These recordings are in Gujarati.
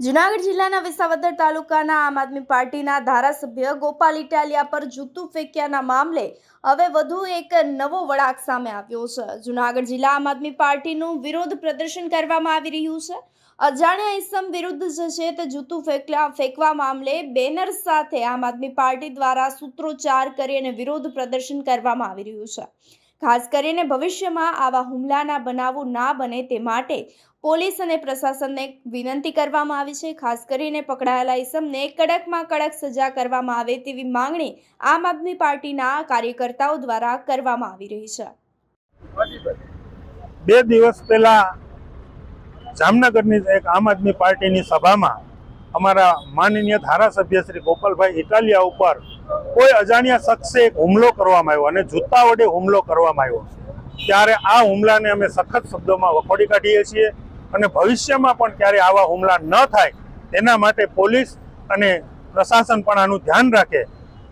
જુનાગઢ જિલ્લાના વિસાવદર તાલુકાના આમ આદમી પાર્ટીના ધારાસભ્ય ગોપાલ ઇટાલિયા પર જૂતું ફેંક્યાના મામલે હવે વધુ એક નવો વળાક સામે આવ્યો છે. જુનાગઢ જિલ્લા આમ આદમી પાર્ટીનું વિરોધ પ્રદર્શન કરવામાં આવી રહ્યું છે. અજાણ્યા ઇસમ વિરુદ્ધ જે છે તે જૂતું ફેંકલા ફેંકવા મામલે બેનર સાથે આમ આદમી પાર્ટી દ્વારા સૂત્રોચ્ચાર કરી અને વિરોધ પ્રદર્શન કરવામાં આવી રહ્યું છે. ખાસ કરીને ભવિષ્યમાં આવા હુમલાના બનાવો ના બને તે માટે પોલીસ અને પ્રશાસનને વિનંતી કરવામાં આવી છે. ખાસ કરીને પકડાયેલા ઇસમને કડકમાં કડક સજા કરવામાં આવે તેવી માંગણી આમ આદમી પાર્ટીના કાર્યકર્તાઓ દ્વારા કરવામાં આવી રહી છે. બે દિવસ પહેલા જામનગરની એક આમ આદમી પાર્ટીની સભામાં અમારા માનનીય ધારાસભ્ય શ્રી ગોપાલભાઈ ઇટાલિયા ઉપર કોઈ અજાણ્યા શખ્સે એક હુમલો કરવામાં આવ્યો અને જૂતા વડે હુમલો કરવામાં આવ્યો. ત્યારે આ હુમલાને અમે સખત શબ્દોમાં વખોડી કાઢીએ છીએ અને ભવિષ્યમાં પણ ક્યારે આવા હુમલા ન થાય તેના માટે પોલીસ અને પ્રશાસન પણ આનું ધ્યાન રાખે.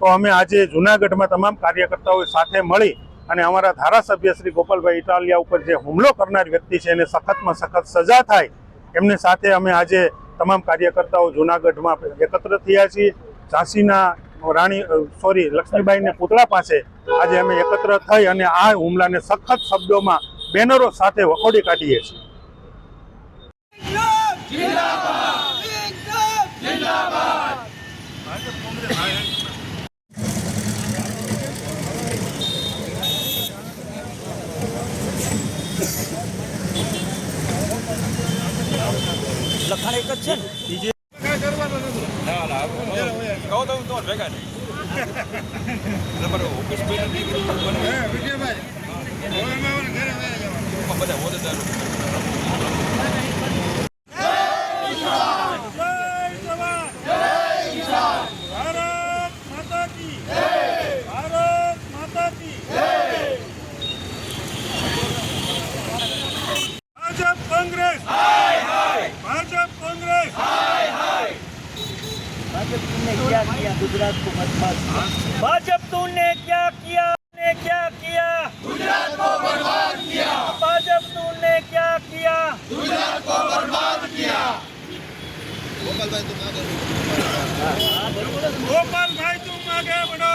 તો અમે આજે જુનાગઢમાં તમામ કાર્યકર્તાઓ સાથે મળી અને અમારા ધારાસભ્ય શ્રી ગોપાલભાઈ ઇટાલિયા ઉપર જે હુમલો કરનાર વ્યક્તિ છે એને સખતમાં સખત સજા થાય એમને સાથે અમે આજે તમામ કાર્યકર્તાઓ જુનાગઢમાં એકત્ર થયા છીએ. ઝાંસીના રાણી સોરી લક્ષ્મીબાઈને પૂતળા પાસે આજે અમે એકત્ર થઈ અને આ હુમલાને સખત શબ્દોમાં બેનરો સાથે વખોડી કાઢીએ છીએ. લખાણ એક જ છે ને? તમારે ભેગા નહીં તમારે ઓફિસ નથી બધા હોદ્દેદારો. भाजपा ने क्या किया? गुजरात को बर्बाद भाजपा ने क्या किया? ने क्या किया? गुजरात को बर्बाद किया। भाजपा ने क्या किया? गुजरात को बर्बाद किया। गोपाल भाई तुम आगे बढ़ो